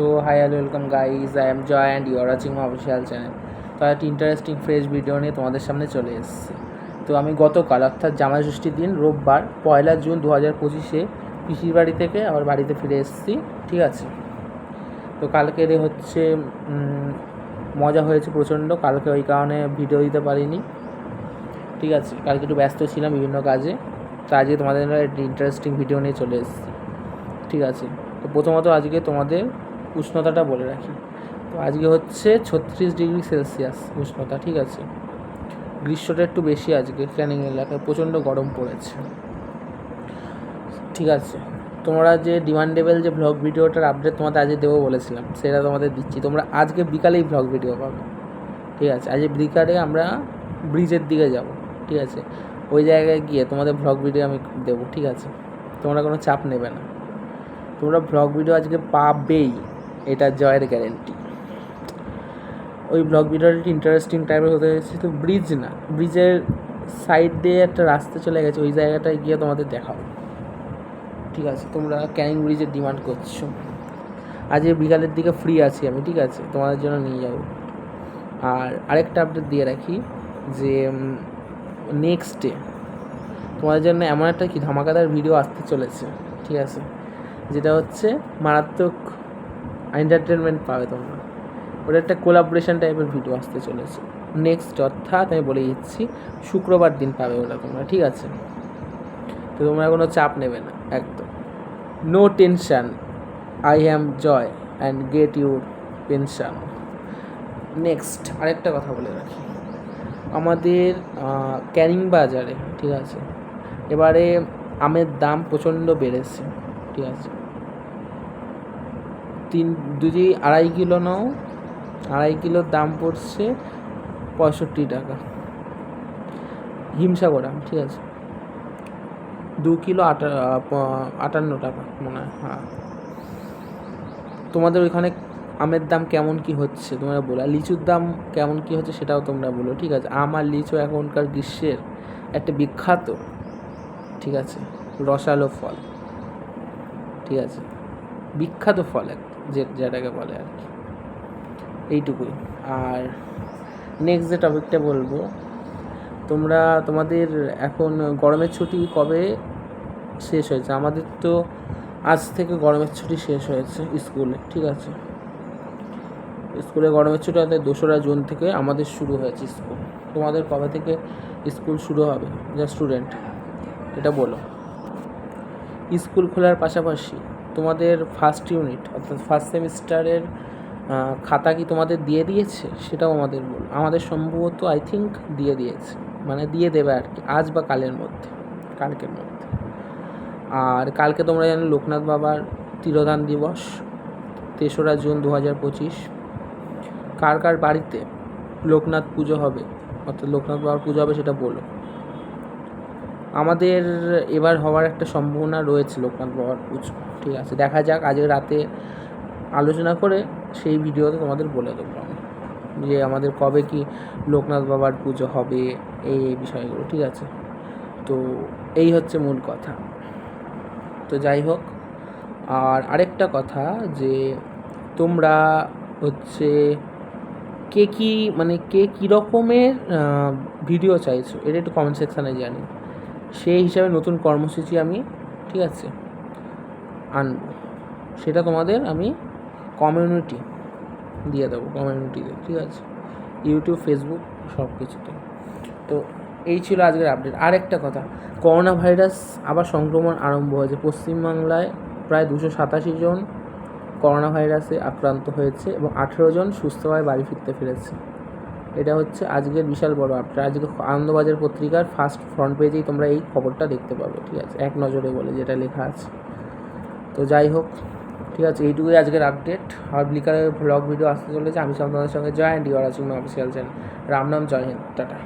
তো hi hello welcome guys I am Joy and watching my official channel তো একটা interesting fresh video নিয়ে তোমাদের সামনে চলে এসেছি। তো আমি গতকাল, অর্থাৎ জামাই ষষ্ঠীর দিন, রোববার, পয়লা জুন দু হাজার পঁচিশে পিসির বাড়ি থেকে আবার বাড়িতে ফিরে এসেছি, ঠিক আছে? তো কালকের হচ্ছে মজা হয়েছে প্রচণ্ড। কালকে ওই কারণে ভিডিও দিতে পারিনি, ঠিক আছে? কালকে একটু ব্যস্ত ছিলাম বিভিন্ন কাজে। তো আজকে তোমাদের ইন্টারেস্টিং ভিডিও নিয়ে চলে এসেছি, ঠিক আছে? তো প্রথমত আজকে তোমাদের উষ্ণতাটা বলে রাখি। তো আজকে হচ্ছে ছত্রিশ ডিগ্রি সেলসিয়াস উষ্ণতা, ঠিক আছে? গ্রীষ্মটা একটু বেশি আজকে, ক্যানিং এলাকায় প্রচণ্ড গরম পড়েছে। ঠিক আছে? তোমরা যে ডিমান্ডেবল যে ভ্লগ ভিডিওটার আপডেট তোমাদের আজকে দেবো বলেছিলাম, সেটা তোমাদের দিচ্ছি। তোমরা আজকে বিকালেই ভ্লগ ভিডিও পাবে। ঠিক আছে? আজকে বিকালে আমরা ব্রিজের দিকে যাব। ঠিক আছে? ওই জায়গায় গিয়ে তোমাদের ভ্লগ ভিডিও আমি দেবো, ঠিক আছে? তোমরা কোনো চাপ নেবে না। তোমরা ব্লগ ভিডিও আজকে পাবেই। এটা জয়ের গ্যারেন্টি ওই ব্লগ ভিডিওটা ইন্টারেস্টিং টাইপের হতে তো ব্রিজ না ব্রিজের সাইড দিয়ে একটা রাস্তা চলে গেছে, ওই জায়গাটায় গিয়ে তোমাদের দেখাও ঠিক আছে, তোমরা ক্যানিং ব্রিজের ডিমান্ড করছ। আজকে বিকালের দিকে ফ্রি আছি আমি, ঠিক আছে, তোমাদের জন্য নিয়ে যাব। আর আরেকটা আপডেট দিয়ে রাখি যে নেক্সট ডে তোমাদের জন্য এমন একটা কি ধামাকাদার ভিডিও আসতে চলেছে, ঠিক আছে, যেটা হচ্ছে মারাত্মক এন্টারটেনমেন্ট পাবে তোমরা। ওটা একটা কোলাবোরেশন টাইপের ভিডিও আসতে চলেছে। নেক্সট অর্থাৎ আমি বলে দিচ্ছি, শুক্রবার দিন পাবে ওটা তোমরা, ঠিক আছে? তো তোমরা কোনো চাপ নেবে না, একদম। No tension I am Joy and get your pension next আরেকটা কথা বলে রাখি। আমাদের ক্যানিং বাজারে, ঠিক আছে? এবারে আমের দাম প্রচণ্ড বেড়েছে, ঠিক আছে? তিন যদি আড়াই কিলো নাও। আড়াই কিলোর দাম পড়ছে পঁয়ষট্টি টাকা। হিমসাগর আম, ঠিক আছে। দু কিলো আটা আটান্ন টাকা মনে হয় হ্যাঁ। তোমাদের ওইখানে আমের দাম কেমন কি হচ্ছে তোমরা বলো লিচুর দাম কেমন কি হচ্ছে সেটাও তোমরা বলো, ঠিক আছে। আম আর লিচু এখনকার গ্রীষ্মের একটা বিখ্যাত, ঠিক আছে, রসালো ফল, ঠিক আছে। বিখ্যাত ফল এক। যে যেটাকে বলে আর কি। এইটুকুই। আর নেক্সট যে টপিকটা বলব, তোমরা, তোমাদের এখন গরমের ছুটি কবে শেষ হয়েছে? আমাদের তো আজ থেকে গরমের ছুটি শেষ হয়েছে স্কুলে ঠিক আছে? স্কুলে গরমের ছুটি আমাদের দোসরা জুন থেকে আমাদের শুরু হয়েছে স্কুল তোমাদের কবে থেকে স্কুল শুরু হবে? যা স্টুডেন্ট এটা বলো। স্কুল খোলার পাশাপাশি তোমাদের ফার্স্ট ইউনিট অর্থাৎ ফার্স্ট সেমিস্টারের খাতা কি তোমাদের দিয়ে দিয়েছে? সেটাও আমাদের বল, আমাদের সম্ভবত আই থিঙ্ক দিয়ে দিয়েছে। মানে দিয়ে দেবে আর কি, আজ বা কালের মধ্যে, কালকের মধ্যে। আর কালকে তোমরা জানো লোকনাথ বাবার তিরোধান দিবস, তেসরা জুন দু হাজার পঁচিশ। কার কার বাড়িতে লোকনাথ পুজো হবে, অর্থাৎ লোকনাথ বাবার পুজো হবে সেটা বলো। আমাদের এবার হওয়ার একটা সম্ভাবনা রয়েছে লোকনাথ বাবার পুজো। ঠিক আছে। দেখা যাক, আজকে রাতে আলোচনা করে সেই ভিডিওতে তোমাদের বলে দেবো আমি যে আমাদের কবে কি লোকনাথ বাবার পুজো হবে, এই এই বিষয়গুলো, ঠিক আছে? তো এই হচ্ছে মূল কথা। তো যাই হোক, আর আরেকটা কথা যে তোমরা হচ্ছে কে কী মানে কে কী রকমের ভিডিও চাইছো, এটা একটু কমেন্ট সেকশানে জানি। সেই হিসাবে নতুন কর্মসূচি আমি, ঠিক আছে? আনব। সেটা তোমাদের আমি কমিউনিটি দিয়ে দেবো কমিউনিটিতে ঠিক আছে? ইউটিউব ফেসবুক সব কিছুতে তো এই ছিল আজকের আপডেট আর একটা কথা করোনা ভাইরাস আবার সংক্রমণ আরম্ভ হয়েছে। পশ্চিমবাংলায় প্রায় দুশো সাতাশি জন করোনা ভাইরাসে আক্রান্ত হয়েছে এবং আঠেরো জন সুস্থভাবে বাড়ি ফিরতে পেরেছে। এটা হচ্ছে আজকের বিশাল বড় আপডেট আজকে আনন্দবাজার পত্রিকার ফার্স্ট ফ্রন্ট পেজেই তোমরা এই খবরটা দেখতে পাবে, ঠিক আছে? এক নজরে বলে যেটা লেখা আছে। তো যাই হোক, ঠিক আছে, এইটুকুই আজকের আপডেট আর ব্লিকারের ব্লগ ভিডিও আসতে চলেছে। আমি তোমাদের সঙ্গে জয় অ্যান্ড ইউর আছি অফিসিয়াল চ্যানেল রাম নাম, জয় হিন্দ। টাটা।